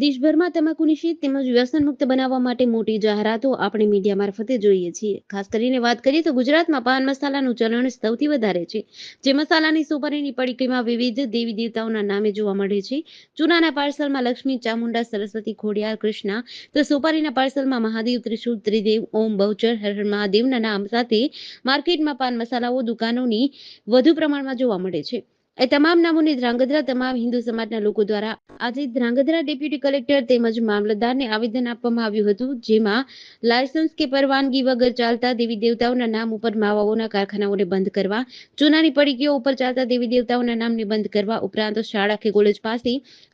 દેશભરમાં તમાકુ નિષેધ તેમજ વ્યસન મુક્ત બનાવવા માટે મોટી જાહેરાતો આપણે મીડિયા મારફતે જોઈએ છીએ. ખાસ કરીને વાત કરીએ તો ગુજરાતમાં પાન મસાલાનું ચલણ સૌથી વધારે છે. જે મસાલાની સુપારીની પડીકીમાં વિવિધ દેવી દેવતાઓના નામે જોવા મળે છે. ચૂનાના પાર્સલમાં લક્ષ્મી ચામુંડા, સરસ્વતી ખોડિયાર, કૃષ્ણા તો સુપારીના પાર્સલમાં મહાદેવ ત્રિશુલ ત્રિદેવ, ઓમ, બહુચર, હર હર મહાદેવના નામ સાથે માર્કેટમાં પાન મસાલાઓ દુકાનોની વધુ પ્રમાણમાં જોવા મળે છે. એ તમામ નામોની ધ્રાંગધ્રા તમામ હિન્દુ સમાજના લોકો દ્વારા આજે ધ્રાંગધ્રા ડેપ્યુટી કલેક્ટર તેમજ મામલતદારને આવેદન આપવામાં આવ્યું હતું, જેમાં લાયસન્સ કે પરવાનગી વગર ચાલતા દેવી દેવતાઓના નામ ઉપર માવાઓના કારખાનાઓને બંધ કરવા, ચૂનાની પડીકીઓ ઉપર ચાલતા દેવી દેવતાઓના નામને બંધ કરવા ઉપરાંત શાળા કે કોલેજ પાસે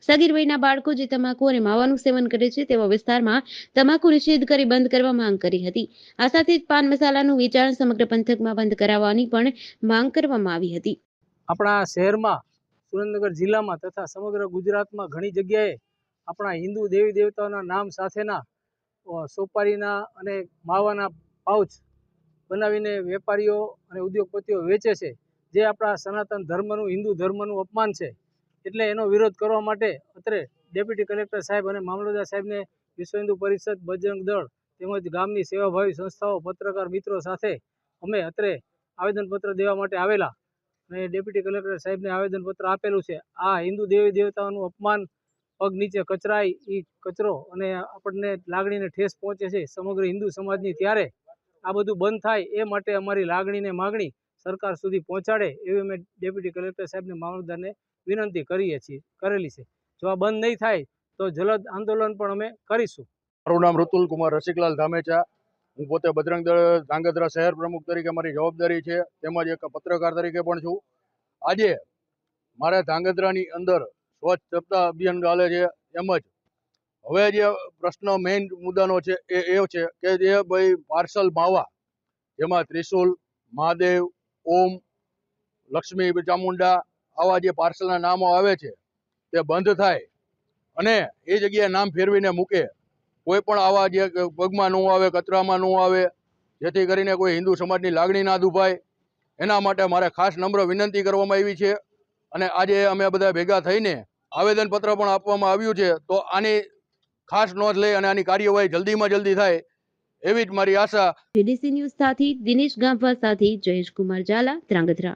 સગીર વયના બાળકો જે તમાકુ અને માવાનું સેવન કરે છે તેવા વિસ્તારમાં તમાકુ નિષેધ કરી બંધ કરવા માંગ કરી હતી. આ સાથે જ પાન મસાલાનું વેચાણ સમગ્ર પંથકમાં બંધ કરાવવાની પણ માંગ કરવામાં આવી હતી. આપણા શહેરમાં, સુરેન્દ્રનગર જિલ્લામાં તથા સમગ્ર ગુજરાતમાં ઘણી જગ્યાએ આપણા હિન્દુ દેવી દેવતાઓના નામ સાથેના સોપારીના અને માવાના પાઉચ બનાવીને વેપારીઓ અને ઉદ્યોગપતિઓ વેચે છે. જે આપણા સનાતન ધર્મનું, હિન્દુ ધર્મનું અપમાન છે. એટલે એનો વિરોધ કરવા માટે અત્રે ડેપ્યુટી કલેક્ટર સાહેબ અને મામલતદાર સાહેબને વિશ્વ હિન્દુ પરિષદ બજરંગ દળ તેમજ ગામની સેવાભાવી સંસ્થાઓ, પત્રકાર મિત્રો સાથે અમે અત્રે આવેદનપત્ર દેવા માટે આવેલા. અને ડેપ્યુટી કલેક્ટર સાહેબને આવેદનપત્ર આપેલું છે. આ હિન્દુ દેવી દેવતાઓનું અપમાન, પગ નીચે કચરાય એ કચરો અને આપણને લાગણીને ઠેસ પહોંચે છે સમગ્ર હિન્દુ સમાજની ત્યારે આ બધું બંધ થાય એ માટે અમારી લાગણીને માગણી સરકાર સુધી પહોંચાડે એવી અમે ડેપ્યુટી કલેક્ટર સાહેબને મામલતદારને વિનંતી કરીએ છીએ, કરેલી છે. જો આ બંધ નહીં થાય તો જલદ આંદોલન પણ અમે કરીશું. મારું નામ ઋતુલ કુમાર રસિકલાલ ધામેચા હું પોતે બજરંગ દળ ધ્રાંગધ્રા શહેર પ્રમુખ તરીકે મારી જવાબદારી છે, તેમજ એક પત્રકાર તરીકે પણ છું. આજે મારે ધ્રાંગધ્રાની અંદર સ્વચ્છ સપ્તાહ અભિયાન ચાલે છે, તેમજ હવે જે પ્રશ્ન મેઇન મુદ્દાનો છે, એ એ છે કે જે ભાઈ પાર્સલ માવા, જેમાં ત્રિશુલ, મહાદેવ, ઓમ, લક્ષ્મી ચામુંડા આવા જે પાર્સલના નામો આવે છે, તે બંધ થાય અને એ જગ્યાએ નામ ફેરવીને મૂકે. કોઈ પણ આવા જે પગમાં ન આવે કચરામાં ન આવે, જેથી કરીને કોઈ હિન્દુ સમાજની લાગણી ના દુભાય. એના માટે મારે ખાસ નમ્ર વિનંતી કરવામાં આવી છે. અને આજે અમે બધા ભેગા થઈને આવેદનપત્ર પણ આપવામાં આવ્યું છે. તો આની ખાસ નોંધ લઈ અને આની કાર્યવાહી જલ્દીમાં જલ્દી થાય એવી જ મારી આશા. બીડીસી ન્યૂઝ સાથે દિનેશ ગાંભા સાથે જયેશ કુમાર ઝાલા, ધ્રાંગધ્રા.